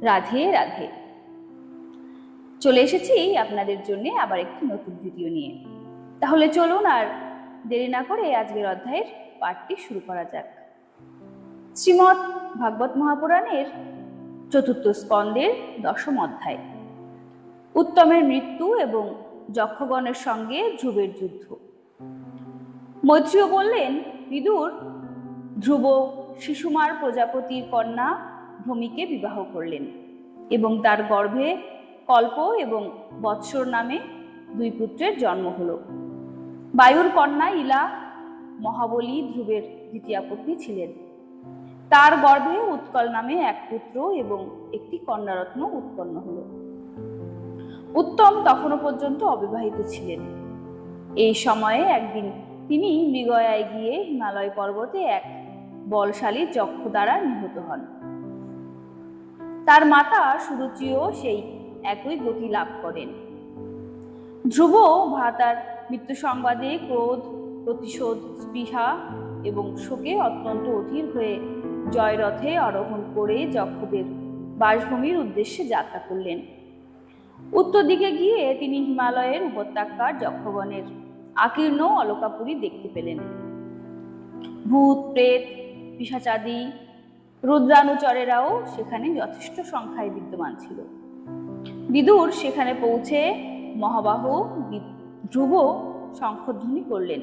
রাধে রাধে। চলে এসেছি আপনাদের জন্য আবার একটি নতুন ভিডিও নিয়ে। তাহলে চলুন আর দেরি না করে আজকের অধ্যায়ের পাঠটি শুরু করা যাক। শ্রীমৎ ভাগবত মহাপুরাণের চতুর্থ স্কন্দের দশম অধ্যায়। উত্তমের মৃত্যু এবং যক্ষগণের সঙ্গে ধ্রুবের যুদ্ধ। মৈত্রীয় বললেন, বিদুর, ধ্রুব, শিশুমার প্রজাপতির কন্যা ভূমিকে বিবাহ করলেন এবং তার গর্ভে কল্প এবং বৎসর নামে দুই পুত্রের জন্ম হল। বায়ুর কন্যা ইলা মহাবলী ধ্রুবের দ্বিতীয় পত্নী ছিলেন। তার গর্ভে উৎকল নামে এক পুত্র এবং একটি কন্যারত্ন উৎপন্ন হল। উত্তম তখনও পর্যন্ত অবিবাহিত ছিলেন। এই সময়ে একদিন তিনি মৃগয়ায় গিয়ে হিমালয় পর্বতে এক বলশালী যক্ষ দ্বারা নিহত হন। তার মাতা সুরুচিও সেই একই গতি লাভ করেন। ধ্রুব ভাতার মৃত্যু সংবাদে ক্রোধ, প্রতিশোধ, স্পৃহা এবং শোকে অত্যন্ত অধীর হয়ে জয়রথে আরোহণ করে যক্ষদের বাসভূমির উদ্দেশ্যে যাত্রা করলেন। উত্তর দিকে গিয়ে তিনি হিমালয়ের উপত্যকার যক্ষগণের আকীর্ণ অলকাপুরী দেখতে পেলেন। ভূত, প্রেত পিসাচাদি রুদ্রানুচরেরাও সেখানে যথেষ্ট সংখ্যায় বিদ্যমান ছিল। বিদুর সেখানে পৌঁছে মহাবাহু ধ্রুব শঙ্খধ্বনি করলেন।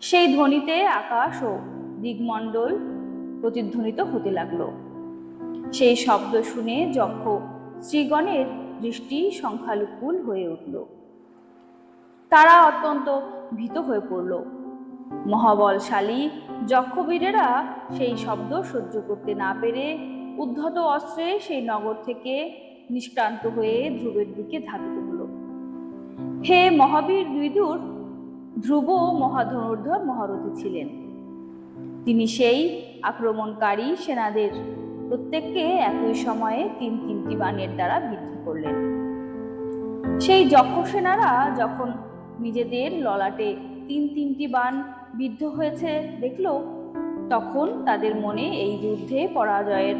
সেই ধ্বনিতে আকাশ ও দিগমণ্ডল প্রতিধ্বনিত হতে লাগল। সেই শব্দ শুনে যক্ষ শ্রীগণের দৃষ্টি সংখ্যালুকুল হয়ে উঠল। তারা অত্যন্ত ভীত হয়ে পড়ল। মহাবলশালী যক্ষবীরেরা সেই শব্দ সহ্য করতে না পেরে উদ্ধত অস্ত্রে সেই নগর থেকে নিষ্ক্রান্ত হয়ে ধ্রুবের দিকে ধাবিত হলো। হে মহাবীর বিদুর ধ্রুব মহাধনুর্ধর মহারথী ছিলেন। তিনি সেই আক্রমণকারী সেনাদের প্রত্যেককে একই সময়ে তিন তিনটি বাণের দ্বারা বিদ্ধ করলেন। সেই যক্ষ সেনারা যখন নিজেদের ললাটে তিন তিনটি বান বিদ্ধ হয়েছে, দেখল? তখন তাদের মনে এই যুদ্ধে পরাজয়ের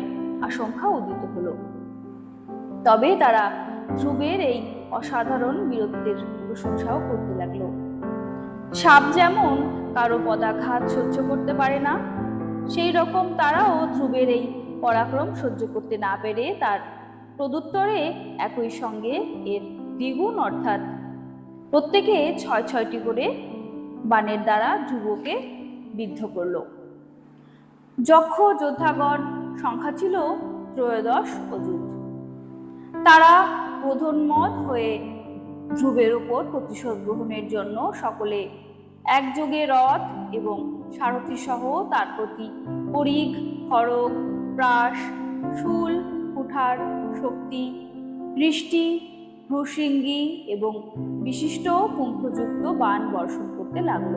আশঙ্কা উদিত হলো। তবে তারা ধ্রুবের এই অসাধারণ বীরত্বের প্রশংসাও করতে লাগল। সাপ যেমন কারও পদাঘাত সহ্য করতে পারে না, সেই রকম তারাও ধ্রুবের এই পরাক্রম সহ্য করতে না পেরে তার প্রদুত্তরে একই সঙ্গে এর দ্বিগুণ, অর্থাৎ প্রত্যেকে ছয় ছয়টি করে বাণের দ্বারা যুবকে বিদ্ধ করল। যক্ষ, যোদ্ধাগণ, সংখ্যা ছিল ত্রয়োদশ অযুত। তারা প্রধানমত হয়ে ধ্রুবের উপর প্রতিশোধ গ্রহণের জন্য সকলে একযোগে রথ এবং সারথী সহ তার প্রতি পরিঘ, খড়গ প্রাস শুল, কুঠার, শক্তি, বৃষ্টি ভ্রুশৃঙ্গি এবং বিশিষ্ট কুম্ভযুক্ত বান বর্ষণ করতে লাগল।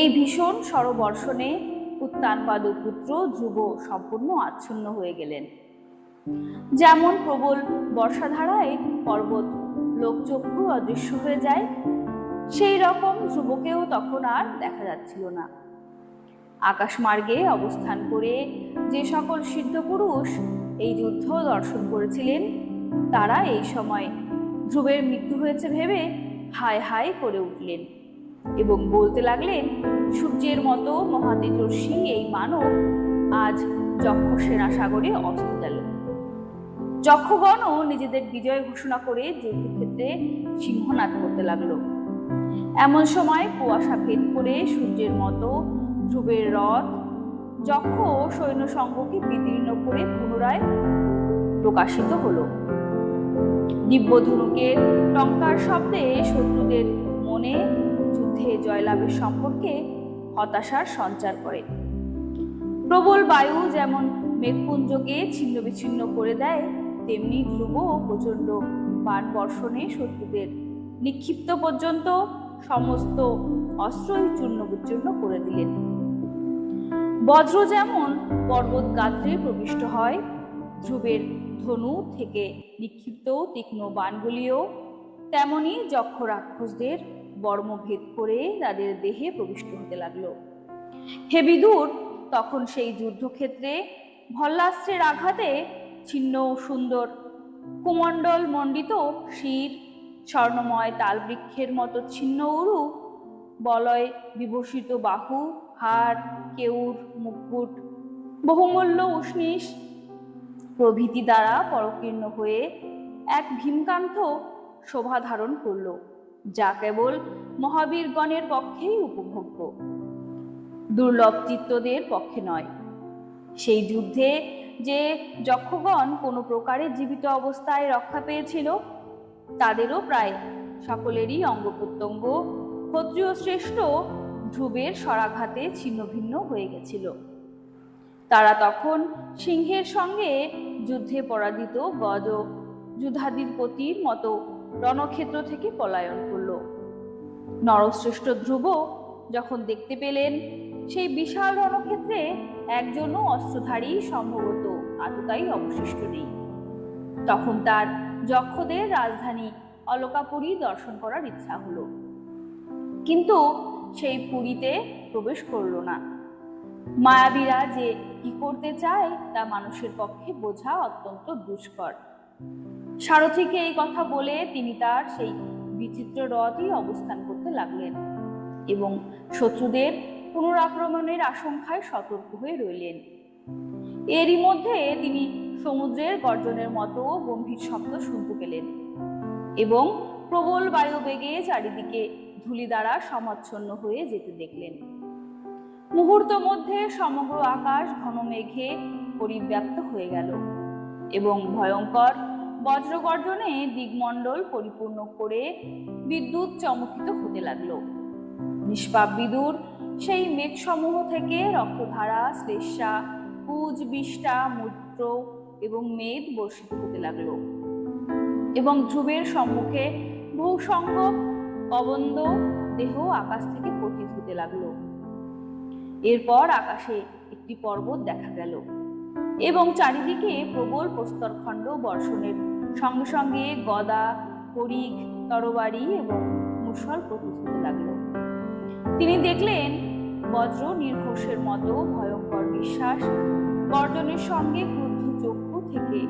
এই ভীষণ সরবর্ষণে উত্তানপাদ পুত্র ধ্রুব সম্পূর্ণ আচ্ছন্ন হয়ে গেলেন। যেমন প্রবল বর্ষাধারায় পর্বত, লোকচক্ষু অদৃশ্য হয়ে যায়, সেই রকম ধ্রুবকেও তখন আর দেখা যাচ্ছিল না। আকাশমার্গে অবস্থান করে যে সকল সিদ্ধ পুরুষ এই যুদ্ধ দর্শন করেছিলেন, তারা এই সময় ধ্রুবের মৃত্যু হয়েছে ভেবে হায় হায় করে উঠলেন এবং বলতে লাগলেন, সূর্যের মতো মহাতেজস্বী এই মানব আজ যক্ষ সেনা সাগরে অস্ত গেল। যক্ষগণও নিজেদের বিজয় ঘোষণা করে যুদ্ধক্ষেত্রে সিংহনাদ করতে লাগল। এমন সময় কুয়াশা ভেদ করে সূর্যের মতো ধ্রুবের রথ যক্ষ সৈন্য সঙ্গকে বিদীর্ণ করে পুনরায় প্রকাশিত হলো। দিব্য ধনুকের টঙ্কার শব্দে শত্রুদের মনে যুদ্ধে জয়লাভের সম্পর্কে হতাশার সঞ্চার করে। প্রবল বায়ু যেমন মেঘপুঞ্জকে ছিন্ন বিচ্ছিন্ন করে দেয়, তেমনি ধ্রুব প্রচণ্ড বাণ বর্ষণে শত্রুদের নিক্ষিপ্ত পর্যন্ত সমস্ত অস্ত্রই চূর্ণ বিচূর্ণ করে দিলেন। বজ্র যেমন পর্বত গাত্রে প্রবিষ্ট হয় ধ্রুবের ধনু থেকে নিক্ষিপ্ত তীক্ষ্ণ বাণগুলিও তেমনি যক্ষ রাক্ষসদের বর্মভেদ করে তাদের দেহে প্রবিষ্ট হতে লাগল। হে বিদুর, তখন সেই যুদ্ধক্ষেত্রে ভল্লাস্ত্রের আঘাতে ছিন্ন সুন্দর কুমণ্ডল মণ্ডিত শির, স্বর্ণময় তালবৃক্ষের মতো ছিন্ন উরু, বলয় বিভূষিত বাহু, হাড়, কেউর, মুকুট, বহুমূল্য উষ্ণিস প্রভৃতি দ্বারা পরকীর্ণ হয়ে এক ভীমকান্ত শোভা ধারণ করল, যা কেবল মহাবীরগণের পক্ষেই উপভোগ্য। দুর্লভ চিত্তদের পক্ষে নয়। সেই যুদ্ধে যে যক্ষগণ কোনো প্রকারে জীবিত অবস্থায় রক্ষা পেয়েছিল, তাদেরও প্রায় সকলেরই অঙ্গ প্রত্যঙ্গ ক্ষত্রিয় শ্রেষ্ঠ ধ্রুবের স্বরাঘাতে ছিন্নভিন্ন হয়ে গেছিল। তারা তখন সিংহের সঙ্গে যুদ্ধে পরাজিত গজ যুধাধিপতির মতো রণক্ষেত্র থেকে পলায়ন করল। নরশ্রেষ্ঠ ধ্রুব যখন দেখতে পেলেন, সেই বিশাল রণক্ষেত্রে একজনও অস্ত্রধারী সম্ভবত আততাই অবশিষ্ট নেই। তখন তার যক্ষদের রাজধানী অলকাপুরী দর্শন করার ইচ্ছা হলো। কিন্তু সেই পুরীতে প্রবেশ করল না। মায়াবীরা যে কি করতে চায় তা মানুষের পক্ষে বোঝা অত্যন্ত দুষ্কর। সারথীকে এই কথা বলে তিনি তার সেই বিচিত্র রথই অবস্থান করতে লাগলেন এবং শত্রুদের পুনরাক্রমণের আশঙ্কায় সতর্ক হয়ে রইলেন। এরই মধ্যে তিনি সমুদ্রের গর্জনের মতো গম্ভীর শব্দ শুনতে পেলেন এবং প্রবল বায়ু বেগে চারিদিকে ধূলি দ্বারা সমাচ্ছন্ন হয়ে যেতে দেখলেন। মুহূর্ত মধ্যে সমগ্র আকাশ ঘন মেঘে পরিব্যাপ্ত হয়ে গেল এবং ভয়ঙ্কর বজ্রগর্জনে দিগমণ্ডল পরিপূর্ণ করে বিদ্যুৎ চমকিত হতে লাগল। নিষ্পাপ বিদুর সেই মেঘসমূহ থেকে রক্তধারা শ্লেষা পুজ বিষ্টা মূত্র এবং মেদ বর্ষিত হতে লাগল এবং ধ্রুবের সম্মুখে বহুসংগ অবন্দ দেহ আকাশ থেকে পতিত হতে লাগল। এরপর আকাশে একটি পর্বত দেখা গেল এবং চারিদিকে প্রবল প্রস্তরখণ্ড বর্ষণের সঙ্গে সঙ্গে গদা, হরিক, তরবারি এবং মুসল প্রতীত হতে লাগল। তিনি দেখলেন বজ্র নির্ঘোষের মতো ভয়ঙ্কর বিশ্বাস গর্জনের সঙ্গে ক্রুদ্ধ চক্ষু থেকে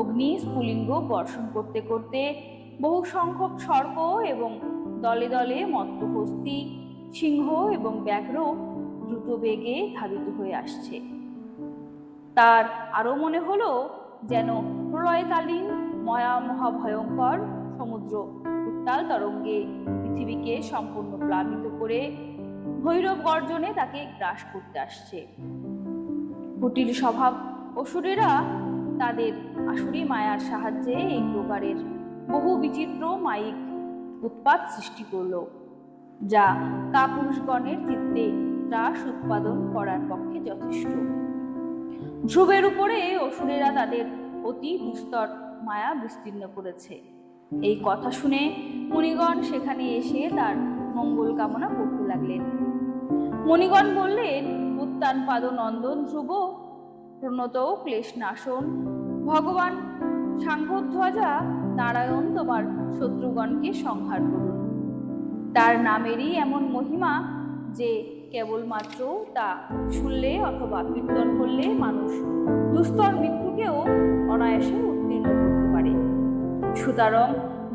অগ্নি, স্ফুলিঙ্গ বর্ষণ করতে করতে বহু সংখ্যক সর্প এবং দলে দলে মত্তহস্তি, সিংহ এবং ব্যাঘ্র বেগে ধাবিত হয়ে আসছে। তার আরও মনে হলো যেন প্রলয়কালীন ময়া মহাভয়ঙ্কর সমুদ্র উত্তাল তরঙ্গে পৃথিবীকে সম্পূর্ণ প্লাবিত করে ভৈরব গর্জনে তাকে গ্রাস করতে আসছে। কুটির স্বভাব অসুরেরা তাদের আসুরি মায়ার সাহায্যে এই প্রকারের বহু বিচিত্র মাইক উৎপাত সৃষ্টি করল, যা কাপুরুষগণের চিত্তে ত্রাস উৎপাদন করার পক্ষে যথেষ্ট। ধ্রুবের উপরে অসুরেরা তাদের অতি দুস্তর মায়া বিস্তীর্ণ করেছে। এই কথা শুনে মুনিগণ সেখানে এসে তার মঙ্গল কামনা করতে লাগলেন। মণিগণ বললেন, উত্তান পাদ নন্দন ধ্রুব, প্রণত ক্লেশ নাশন। ভগবান সাংঘধ্বজা, নারায়ণ তোমার শত্রুগণকে সংহার করুন। তার নামেরই এমন মহিমা যে কেবলমাত্র তা শুনলে অথবা কীর্তন করলে মানুষ দুস্তর মৃত্যুকেও অনায়াসে উত্তীর্ণ করতে পারে। সুতরাং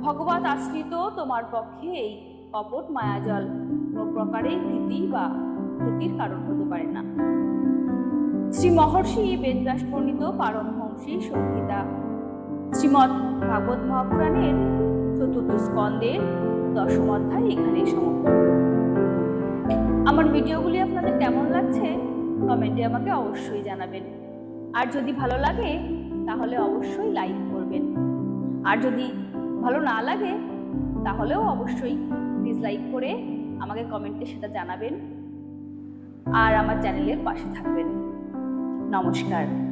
ভগবত আশ্রিত তোমার পক্ষে এই কপট মায়াজল কোনো প্রকারেই ভীতি বা ক্ষতির কারণ হতে পারে না। শ্রী মহর্ষি বেদব্যাস প্রণীত পারমহংসী সংহিতা। শ্রীমৎ ভাগবত মহাপুরাণের চতুর্থ স্কন্দের দশম অধ্যায় এখানে সমাপ্ত। আমার ভিডিওগুলি আপনাদের কেমন লাগছে কমেন্টে আমাকে অবশ্যই জানাবেন। আর যদি ভালো লাগে, তাহলে অবশ্যই লাইক করবেন। আর যদি ভালো না লাগে, তাহলেও অবশ্যই ডিসলাইক করে আমাকে কমেন্টে সেটা জানাবেন। আর আমার চ্যানেলের পাশে থাকবেন। নমস্কার।